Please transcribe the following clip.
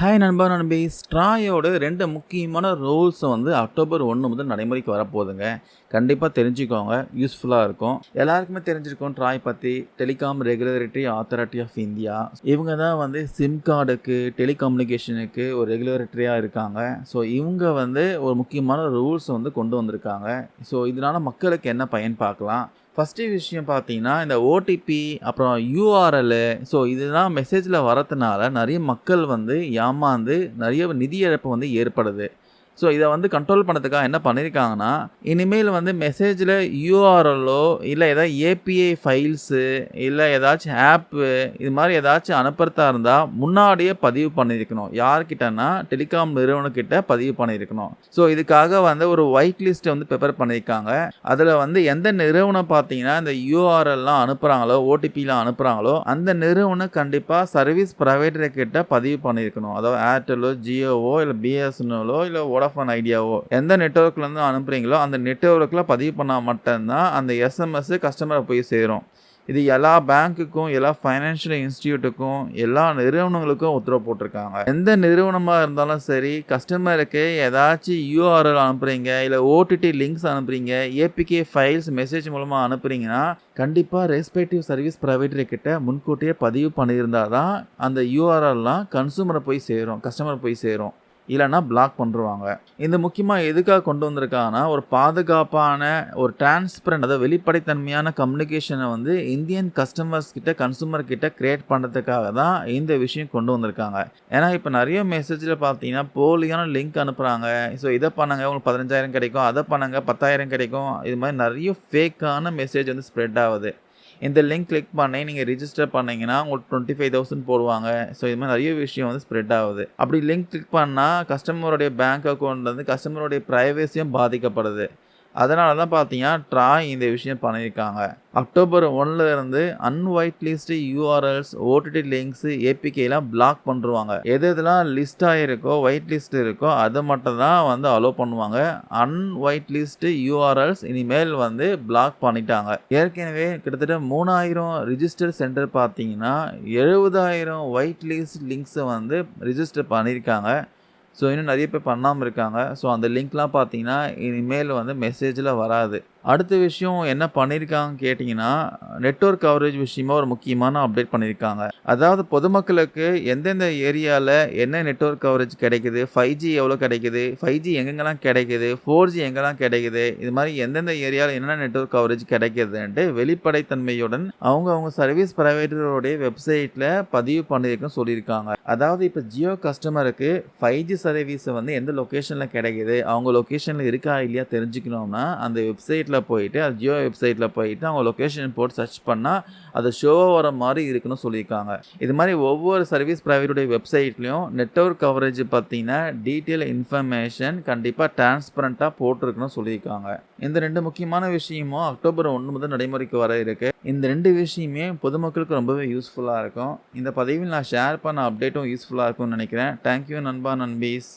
Hi நண்பா நண்பி. ஸ்ட்ராயோட ரெண்டு முக்கியமான ரூல்ஸை வந்து அக்டோபர் ஒன்று முதல் நடைமுறைக்கு வரப்போகுதுங்க. கண்டிப்பாக தெரிஞ்சுக்கோங்க. யூஸ்ஃபுல்லாக இருக்கும். எல்லாருக்குமே தெரிஞ்சிருக்கும் ட்ராய் பற்றி telecom regulatory authority of India இவங்க தான் வந்து சிம் கார்டுக்கு டெலிகம்யூனிகேஷனுக்கு ஒரு ரெகுலேட்டரியாக இருக்காங்க. ஸோ இவங்க வந்து ஒரு முக்கியமான ரூல்ஸ் வந்து கொண்டு வந்திருக்காங்க. ஸோ இதனால் மக்களுக்கு என்ன பயன் பார்க்கலாம்? ஃபஸ்ட்டு விஷயம் பார்த்தீங்கன்னா இந்த ஓடிபி அப்புறம் யூஆர்எல் ஸோ இதெல்லாம் மெசேஜில் வரதுனால நிறைய மக்கள் வந்து ஏமாந்து நிறைய நிதி இழப்பு வந்து ஏற்படுது. ஸோ இதை வந்து கண்ட்ரோல் பண்ணதுக்காக என்ன பண்ணியிருக்காங்கன்னா இனிமேல் வந்து மெசேஜில் யூஆர்எல்லோ இல்லை ஏதாவது ஏபிஐ ஃபைல்ஸு இல்லை ஏதாச்சும் ஆப்பு இது மாதிரி ஏதாச்சும் அனுப்புறதா இருந்தால் முன்னாடியே பதிவு பண்ணியிருக்கணும் யார்கிட்டனா டெலிகாம் நிறுவனக்கிட்ட பதிவு பண்ணியிருக்கணும் ஸோ இதுக்காக வந்து ஒரு ஒயிட் லிஸ்ட்டை வந்து ப்ரிப்பேர் பண்ணியிருக்காங்க அதில் வந்து எந்த நிறுவனம் பார்த்தீங்கன்னா இந்த யூஆர்எல்லாம் அனுப்புகிறாங்களோ ஓடிபிலாம் அனுப்புகிறாங்களோ அந்த நிறுவனம் கண்டிப்பாக சர்வீஸ் ப்ரொவைடர்கிட்ட பதிவு பண்ணியிருக்கணும் அதாவது ஏர்டெல்லோ ஜியோவோ இல்லை பிஎஸ்என்எலோ இல்லை வோடாஃபோன் ஐடியாவோ எந்த நெட்ஒர்க்லேருந்து அனுப்புகிறீங்களோ அந்த நெட்ஒர்க்கில் பதிவு பண்ணால் மட்டும்தான் அந்த எஸ்எம்எஸ் கஸ்டமரை போய் சேரும். இது எல்லா பேங்க்குக்கும் எல்லா ஃபைனான்ஷியல் இன்ஸ்டியூட்டுக்கும் எல்லா நிறுவனங்களுக்கும் உத்தரவு போட்டிருக்காங்க. எந்த நிறுவனமாக இருந்தாலும் சரி கஸ்டமருக்கு ஏதாச்சும் யூஆர்எல் அனுப்புகிறீங்க இல்லை ஓடிடி லிங்க்ஸ் அனுப்புகிறீங்க ஏபிகே ஃபைல்ஸ் மெசேஜ் மூலமாக அனுப்புகிறீங்கன்னா கண்டிப்பாக ரெஸ்பெக்டிவ் சர்வீஸ் ப்ரொவைடர் கிட்ட முன்கூட்டியே பதிவு பண்ணியிருந்தால் தான் அந்த யூஆர்எல்லாம் கன்சூமரை போய் சேரும் கஸ்டமர் போய் சேரும். இல்லைன்னா பிளாக் பண்ணுருவாங்க. இந்த முக்கியமாக எதுக்காக கொண்டு வந்திருக்காங்கன்னா ஒரு பாதுகாப்பான ஒரு டிரான்ஸ்பரண்ட் அதாவது வெளிப்படைத்தன்மையான கம்யூனிகேஷனை வந்து இந்தியன் கஸ்டமர்ஸ் கிட்ட கன்சூமர் கிட்ட கிரியேட் பண்ணுறதுக்காக தான் இந்த விஷயம் கொண்டு வந்திருக்காங்க. ஏன்னா இப்போ நிறைய மெசேஜில் பார்த்தீங்கன்னா போலியான லிங்க் அனுப்புகிறாங்க ஸோ இதை பண்ணுங்க உங்களுக்கு பதினஞ்சாயிரம் கிடைக்கும். அதை பண்ணுங்க பத்தாயிரம் கிடைக்கும். இது மாதிரி நிறைய ஃபேக்கான மெசேஜ் வந்து ஸ்ப்ரெட் ஆகுது. இந்த லிங்க் கிளிக் பண்ணி நீங்கள் ரிஜிஸ்டர் பண்ணிங்கன்னா உங்களுக்கு டுவெண்ட்டி ஃபைவ் தௌசண்ட் போடுவாங்க. ஸோ இது மாதிரி நிறைய விஷயம் வந்து ஸ்ப்ரெட் ஆகுது. அப்படி லிங்க் கிளிக் பண்ணால் கஸ்டமருடைய பேங்க் அக்கௌண்ட் வந்து கஸ்டமருடைய ப்ரைவேசியும் பாதிக்கப்படுது. அதனால தான் பார்த்தீங்கன்னா ட்ராய் இந்த விஷயம் பண்ணியிருக்காங்க. அக்டோபர் ஒன்ல இருந்து லிஸ்ட் யூஆர்எல்ஸ் ஓடிடி லிங்க்ஸ் ஏபிகேலாம் பிளாக் பண்ணுருவாங்க. எது எதெல்லாம் லிஸ்ட் ஆகிருக்கோ ஒயிட் லிஸ்ட் இருக்கோ அதை மட்டும் தான் வந்து அலோவ் பண்ணுவாங்க. அன்வைட் லிஸ்ட் யூஆர்எல்ஸ் இனிமேல் வந்து பிளாக் பண்ணிட்டாங்க. ஏற்கனவே கிட்டத்தட்ட மூணாயிரம் ரிஜிஸ்டர் சென்டர் பார்த்தீங்கன்னா எழுபதாயிரம் ஒயிட் லிஸ்ட் லிங்க்ஸை வந்து ரிஜிஸ்டர் பண்ணியிருக்காங்க. ஸோ இன்னும் நிறைய பேர் பண்ணாமல் இருக்காங்க. ஸோ அந்த லிங்க்லாம் பார்த்தீங்கன்னா இனிமேல் வந்து மெசேஜில் வராது. அடுத்த விஷயம் என்ன பண்ணியிருக்காங்க கேட்டிங்கன்னா நெட்ஒர்க் கவரேஜ் விஷயமா ஒரு முக்கியமான அப்டேட் பண்ணியிருக்காங்க அதாவது பொதுமக்களுக்கு எந்தெந்த ஏரியாவில் என்ன நெட்ஒர்க் கவரேஜ் கிடைக்குது ஃபைவ் ஜி எவ்வளோ கிடைக்குது ஃபைவ் ஜி எங்கெங்கெல்லாம் கிடைக்குது ஃபோர் ஜி எங்கெல்லாம் கிடைக்குது இது மாதிரி எந்தெந்த ஏரியாவில் என்னென்ன நெட்ஒர்க் கவரேஜ் கிடைக்குதுன்ட்டு வெளிப்படைத்தன்மையுடன் அவங்க அவங்க சர்வீஸ் ப்ரொவைடருடைய வெப்சைட்டில் பதிவு பண்ணியிருக்குன்னு சொல்லியிருக்காங்க. அதாவது இப்போ ஜியோ கஸ்டமருக்கு ஃபைவ் ஜி சர்வீஸ் வந்து எந்த லொக்கேஷனில் கிடைக்குது அவங்க லொக்கேஷனில் இருக்கா இல்லையா தெரிஞ்சுக்கணும்னா அந்த வெப்சைட் வெப்சைட்டில் போயிட்டு அது ஜியோ வெப்சைட்டில் போயிட்டு அவங்க லொக்கேஷன் போட்டு சர்ச் பண்ணால் அது ஷோவாக வர மாதிரி இருக்குன்னு சொல்லியிருக்காங்க. இது மாதிரி ஒவ்வொரு சர்வீஸ் ப்ரைவேட்டுடைய வெப்சைட்லேயும் நெட்ஒர்க் கவரேஜ் பார்த்தீங்கன்னா டீட்டெயில் இன்ஃபர்மேஷன் கண்டிப்பாக டிரான்ஸ்பரண்ட்டாக போட்டிருக்குன்னு சொல்லியிருக்காங்க. இந்த ரெண்டு முக்கியமான விஷயமும் அக்டோபர் ஒன்று முதல் நடைமுறைக்கு வர இருக்குது இந்த ரெண்டு விஷயமே பொதுமக்களுக்கு ரொம்பவே யூஸ்ஃபுல்லாக இருக்கும். இந்த பதவியில் நான் ஷேர் பண்ண அப்டேட்டும் யூஸ்ஃபுல்லாக இருக்கும்னு நினைக்கிறேன். தேங்க்யூ நண்பா நண்பீஸ்.